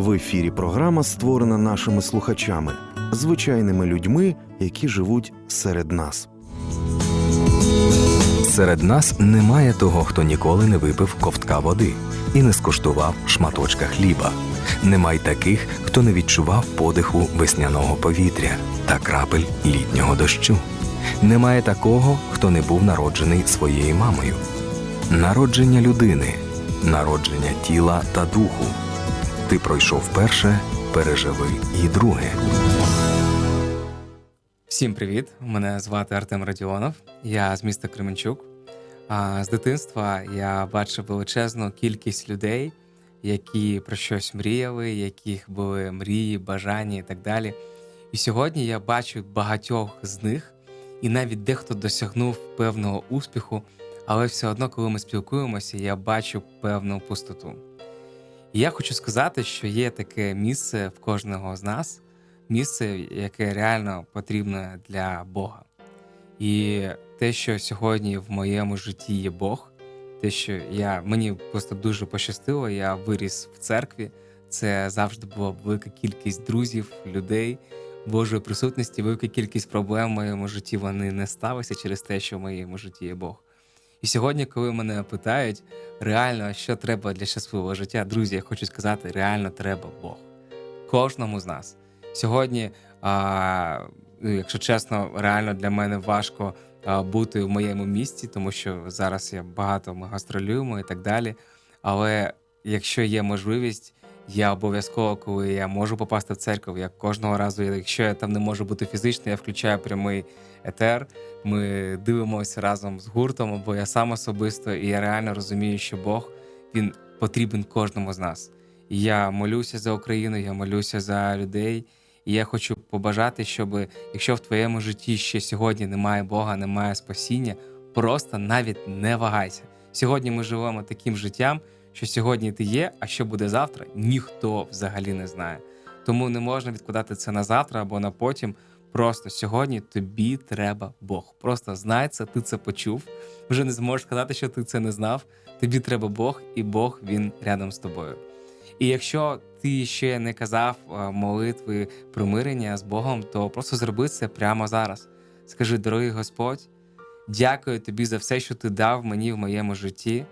В ефірі програма створена нашими слухачами, звичайними людьми, які живуть серед нас. Серед нас немає того, хто ніколи не випив ковтка води і не скуштував шматочка хліба. Немає таких, хто не відчував подиху весняного повітря та крапель літнього дощу. Немає такого, хто не був народжений своєю мамою. Народження людини, народження тіла та духу. Ти пройшов перше, переживи і друге. Всім привіт! Мене звати Артем Радіонов. Я з міста Кременчук. А з дитинства я бачив величезну кількість людей, які про щось мріяли, яких були мрії, бажання і так далі. І сьогодні я бачу багатьох з них, і навіть дехто досягнув певного успіху, але все одно, коли ми спілкуємося, я бачу певну пустоту. Я хочу сказати, що є таке місце в кожного з нас, місце, яке реально потрібне для Бога. І те, що сьогодні в моєму житті є Бог, те, що я мені просто дуже пощастило, я виріс в церкві. Це завжди була велика кількість друзів, людей, Божої присутності, велика кількість проблем в моєму житті вони не сталися через те, що в моєму житті є Бог. І сьогодні, коли мене питають реально, що треба для щасливого життя, друзі, я хочу сказати, реально треба Бог. Кожному з нас. Сьогодні, а, ну, якщо чесно, реально для мене важко бути в моєму місті, тому що зараз я багато ми гастролюємо і так далі. Але якщо є можливість, я обов'язково, коли я можу попасти в церкву, я кожного разу, якщо я там не можу бути фізично, я включаю прямий етер. Ми дивимося разом з гуртом, або я сам особисто, і я реально розумію, що Бог він потрібен кожному з нас. І я молюся за Україну, я молюся за людей. І я хочу побажати, щоб якщо в твоєму житті ще сьогодні немає Бога, немає спасіння, просто навіть не вагайся. Сьогодні ми живемо таким життям, що сьогодні ти є, а що буде завтра, ніхто взагалі не знає. Тому не можна відкладати це на завтра або на потім. Просто сьогодні тобі треба Бог. Просто знай це, ти це почув. Вже не зможеш сказати, що ти це не знав. Тобі треба Бог, і Бог він рядом з тобою. І якщо ти ще не казав е, молитви примирення з Богом, то просто зроби це прямо зараз. Скажи, дорогий Господь, дякую тобі за все, що ти дав мені в моєму житті.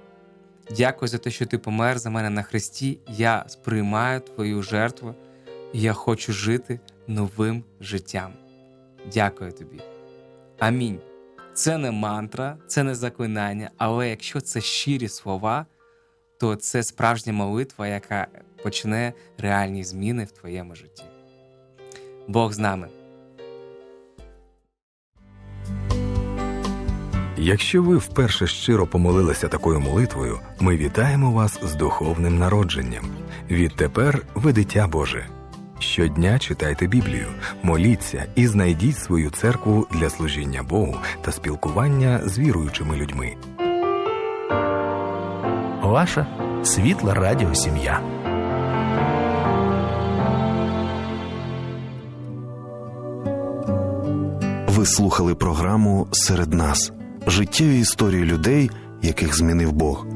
Дякую за те, що ти помер за мене на хресті. Я сприймаю твою жертву, і я хочу жити новим життям. Дякую тобі. Амінь. Це не мантра, це не заклинання, але якщо це щирі слова, то це справжня молитва, яка почне реальні зміни в твоєму житті. Бог з нами. Якщо ви вперше щиро помолилися такою молитвою, ми вітаємо вас з духовним народженням. Відтепер ви дитя Боже. Щодня читайте Біблію, моліться і знайдіть свою церкву для служіння Богу та спілкування з віруючими людьми. Ваша світла радіо сім'я. Ви слухали програму Серед нас життєві історії людей, яких змінив Бог.